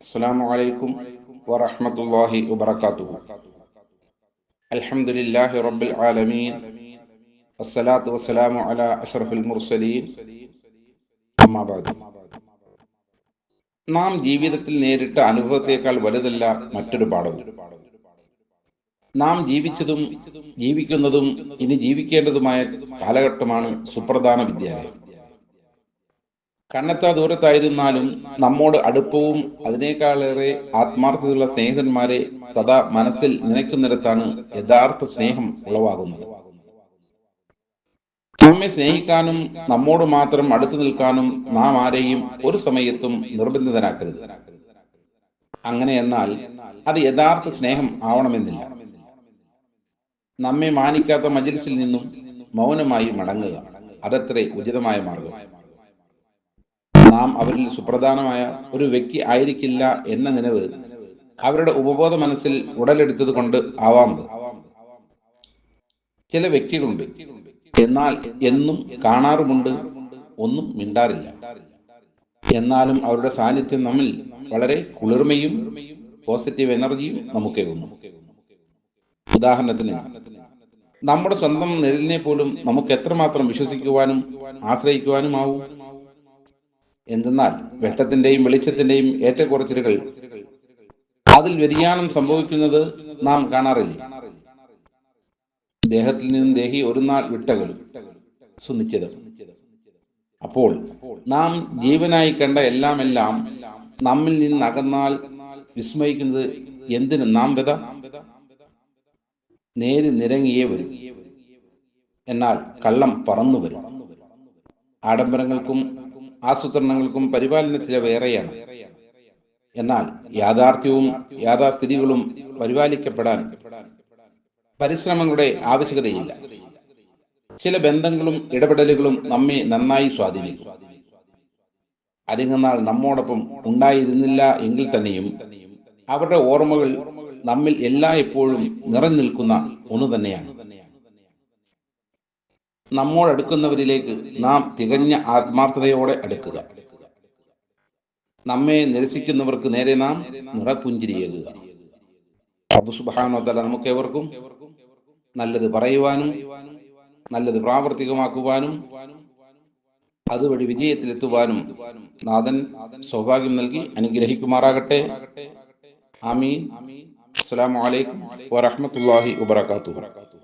السلام عليكم ورحمة الله وبركاته الحمد لله رب العالمين الصلاة والسلام على أشرف المرسلين أما بعد നാം ജീവിതത്തിൽ നേരിട്ട അനുഭവത്തേക്കാൾ വലുതല്ല മറ്റൊരു പാഠവും നാം ജീവിച്ചതും ജീവിക്കുന്നതും ഇനി ജീവിക്കേണ്ടതുമായ കാലഘട്ടമാണ് സുപ്രധാന വിദ്യാലയം കണ്ണെത്താ ദൂരത്തായിരുന്നാലും നമ്മോട് അടുപ്പവും അതിനേക്കാളേറെ ആത്മാർത്ഥതയുള്ള സ്നേഹിതന്മാരെ സദാ മനസ്സിൽ നിനയ്ക്കുന്നിടത്താണ് യഥാർത്ഥ സ്നേഹം ഉളവാകുന്നത്. നമ്മെ സ്നേഹിക്കാനും നമ്മോട് മാത്രം അടുത്തു നിൽക്കാനും നാം ആരെയും ഒരു സമയത്തും നിർബന്ധിതനാക്കരുത് അങ്ങനെ എന്നാൽ അത് യഥാർത്ഥ സ്നേഹം ആവണമെന്നില്ല. നമ്മെ മാനിക്കാത്ത മജിൽസിൽ നിന്നും മൗനമായി മടങ്ങുക അതത്രേ ഉചിതമായ മാർഗം. നാം അവരിൽ സുപ്രധാനമായ ഒരു വ്യക്തി ആയിരിക്കില്ല എന്ന നിലവ് അവരുടെ ഉപബോധ മനസ്സിൽ ഉടലെടുത്തത് കൊണ്ട് ആവാമത് ചില വ്യക്തികളുണ്ട്. എന്നാൽ എന്നും കാണാറുമുണ്ട് ഒന്നും മിണ്ടാറില്ല. എന്നാലും അവരുടെ സാന്നിധ്യം നമ്മിൽ വളരെ കുളിർമയും പോസിറ്റീവ് എനർജിയും നമുക്കേകുന്നു ഉദാഹരണത്തിന് നമ്മുടെ സ്വന്തം നിഴലിനെ പോലും നമുക്ക് എത്രമാത്രം വിശ്വസിക്കുവാനും ആശ്രയിക്കുവാനും ആവും എന്തെന്നാൽ വെട്ടത്തിന്റെയും വെളിച്ചത്തിന്റെയും ഏറ്റക്കുറച്ചിലുകൾ അതിൽ വ്യതിയാനം സംഭവിക്കുന്നത് നാം കാണാറില്ല. ദേഹത്തിൽ നിന്നും ദേഹി ഒരു നാൾ വിട്ടകൾ സുനിശ്ചിതം. അപ്പോൾ നാം ജീവനായി കണ്ട എല്ലാം എല്ലാം നമ്മിൽ നിന്ന് അകന്നാൽ വിസ്മയിക്കുന്നത് എന്തിന് നാം വ്യത? നേര് നിരങ്ങിയേ വരും. എന്നാൽ കള്ളം പറന്നു വരും. ആഡംബരങ്ങൾക്കും ആസൂത്രണങ്ങൾക്കും പരിപാലന ചിലവ് ഏറെയാണ് എന്നാൽ യാഥാർത്ഥ്യവും യാഥാസ്ഥിതികളും പരിപാലിക്കപ്പെടാൻ പരിശ്രമങ്ങളുടെ ആവശ്യകതയില്ല. ചില ബന്ധങ്ങളും ഇടപെടലുകളും നമ്മെ നന്നായി സ്വാധീനിക്കും. അധികനാൾ നമ്മോടൊപ്പം ഉണ്ടായിരുന്നില്ല എങ്കിൽ തന്നെയും അവരുടെ ഓർമ്മകൾ നമ്മിൽ എല്ലാ എപ്പോഴും നിറഞ്ഞു നിൽക്കുന്ന ഒന്ന് തന്നെയാണ്. നമ്മോടടുക്കുന്നവരിലേക്ക് നാം തികഞ്ഞ ആത്മാർത്ഥതയോടെ അടുക്കുക. നമ്മെ നിരസിക്കുന്നവർക്ക് നേരെ നാം നിറപുഞ്ചിരിയേകുക. അബു സുബാനോത്തല നമുക്ക് ഏവർക്കും നല്ലത് പറയുവാനും നല്ലത് പ്രാവർത്തികമാക്കുവാനും അതുവഴി വിജയത്തിലെത്തുവാനും നാഥൻ സൗഭാഗ്യം നൽകി അനുഗ്രഹിക്കുമാറാകട്ടെ. ആമീൻ. അസ്സലാമു അലൈക്കും വറഹ്മത്തുള്ളാഹി വബറകാതുഹു.